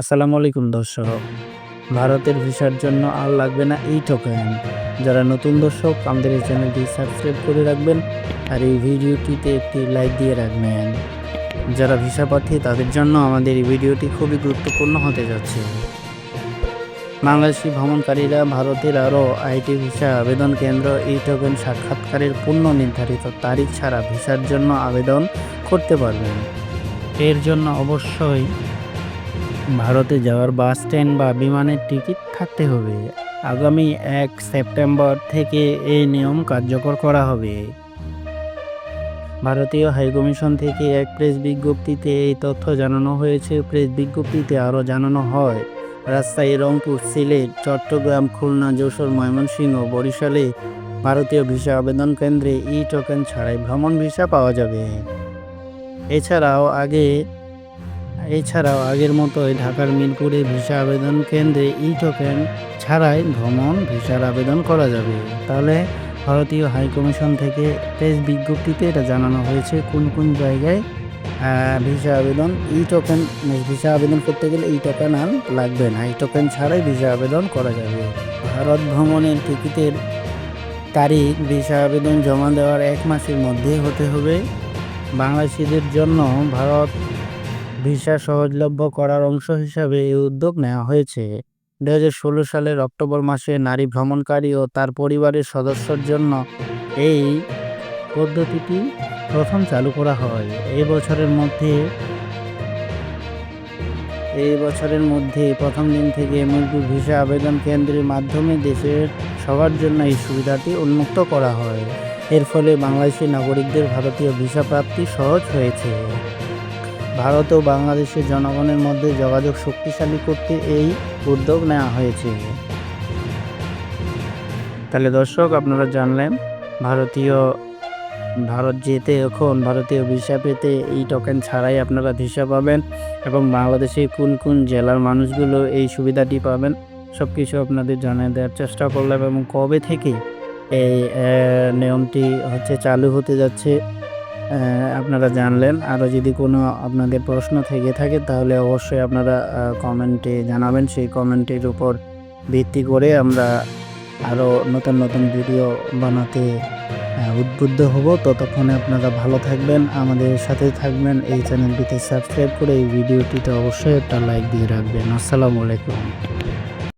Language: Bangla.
আসসালামু আলাইকুম, দর্শক। ভারতের ভিসার জন্য আর লাগবে না এই টোকেন যারা নতুন দর্শক, আমাদের এই চ্যানেলটি সাবস্ক্রাইব করে রাখবেন আর এই ভিডিওটিতে একটি লাইক দিয়ে রাখবেন। যারা ভিসা প্রার্থী, তাদের জন্য আমাদের এই ভিডিওটি খুবই গুরুত্বপূর্ণ হতে যাচ্ছে। বাংলাদেশি ভ্রমণকারীরা ভারতের আরও আইটি ভিসা আবেদন কেন্দ্র, এই টোকেন সাক্ষাৎকারের পূর্ণ নির্ধারিত তারিখ ছাড়া ভিসার জন্য আবেদন করতে পারবেন। এর জন্য অবশ্যই ভারতে যাওয়ার বাস স্ট্যান্ড বা বিমানের টিকিট থাকতে হবে। আগামী এক সেপ্টেম্বর থেকে এই নিয়ম কার্যকর করা হবে। ভারতীয় হাইকমিশন থেকে এক প্রেস বিজ্ঞপ্তিতে এই তথ্য জানানো হয়েছে। প্রেস বিজ্ঞপ্তিতে আরও জানানো হয়, রাজশাহী, রংপুর, সিলেট, চট্টগ্রাম, খুলনা, যশোর, ময়মনসিংহ, বরিশালে ভারতীয় ভিসা আবেদন কেন্দ্রে ই টোকেন ছাড়াই ভ্রমণ ভিসা পাওয়া যাবে। এছাড়াও আগে এছাড়াও আগের মতোই ঢাকার মিরপুরে ভিসা আবেদন কেন্দ্রে ই টোকেন ছাড়াই ভ্রমণ ভিসার আবেদন করা যাবে। তাহলে ভারতীয় হাইকমিশন থেকে প্রেস বিজ্ঞপ্তিতে এটা জানানো হয়েছে কোন কোন জায়গায় ভিসা আবেদন, ই টোকেন, ভিসা আবেদন করতে গেলে এই টোকেন আর লাগবে না। এই টোকেন ছাড়াই ভিসা আবেদন করা যাবে। ভারত ভ্রমণের টিকিটের তারিখ, ভিসা আবেদন জমা দেওয়ার এক মাসের মধ্যে হতে হবে। বাংলাদেশিদের জন্য ভারত ভিসা সহজলভ্য করার অংশ হিসাবে এই উদ্যোগ নেওয়া হয়েছে। দু ষোলো সালের অক্টোবর মাসে নারী ভ্রমণকারী ও তার পরিবারের সদস্যর জন্য এই পদ্ধতিটি প্রথম চালু করা হয়। এই বছরের মধ্যে, এই বছরের মধ্যে প্রথম দিন থেকে মজদুর ভিসা আবেদন কেন্দ্রের মাধ্যমে দেশের সবার জন্য এই সুবিধাটি উন্মুক্ত করা হয়। এর ফলে বাংলাদেশি নাগরিকদের ভারতীয় ভিসা প্রাপ্তি সহজ হয়েছে। ভারত ও বাংলাদেশের জনগণের মধ্যে যোগাযোগ শক্তিশালী করতে এই উদ্যোগ নেওয়া হয়েছে। তাহলে দর্শক, আপনারা জানলেন, ভারতীয়, ভারত যেতে এখন, ভারতীয় ভিসা পেতে এই টোকেন ছাড়াই আপনারা ভিসা পাবেন এবং বাংলাদেশের কোন কোন জেলার মানুষগুলো এই সুবিধাটি পাবেন সব কিছু আপনাদের জানিয়ে দেওয়ার চেষ্টা করলাম এবং কবে থেকে এই নিয়মটি হচ্ছে চালু হতে যাচ্ছে আপনারা জানলেন। আরও যদি কোনো আপনাদের প্রশ্ন থেকে থাকে, তাহলে অবশ্যই আপনারা কমেন্টে জানাবেন। সেই কমেন্টের উপর ভিত্তি করে আমরা আরও নতুন নতুন ভিডিও বানাতে উদ্বুদ্ধ হব। ততক্ষণে আপনারা ভালো থাকবেন, আমাদের সাথে থাকবেন। এই চ্যানেলটিতে সাবস্ক্রাইব করে এই ভিডিওটিতে অবশ্যই একটা লাইক দিয়ে রাখবেন। আসসালামু আলাইকুম।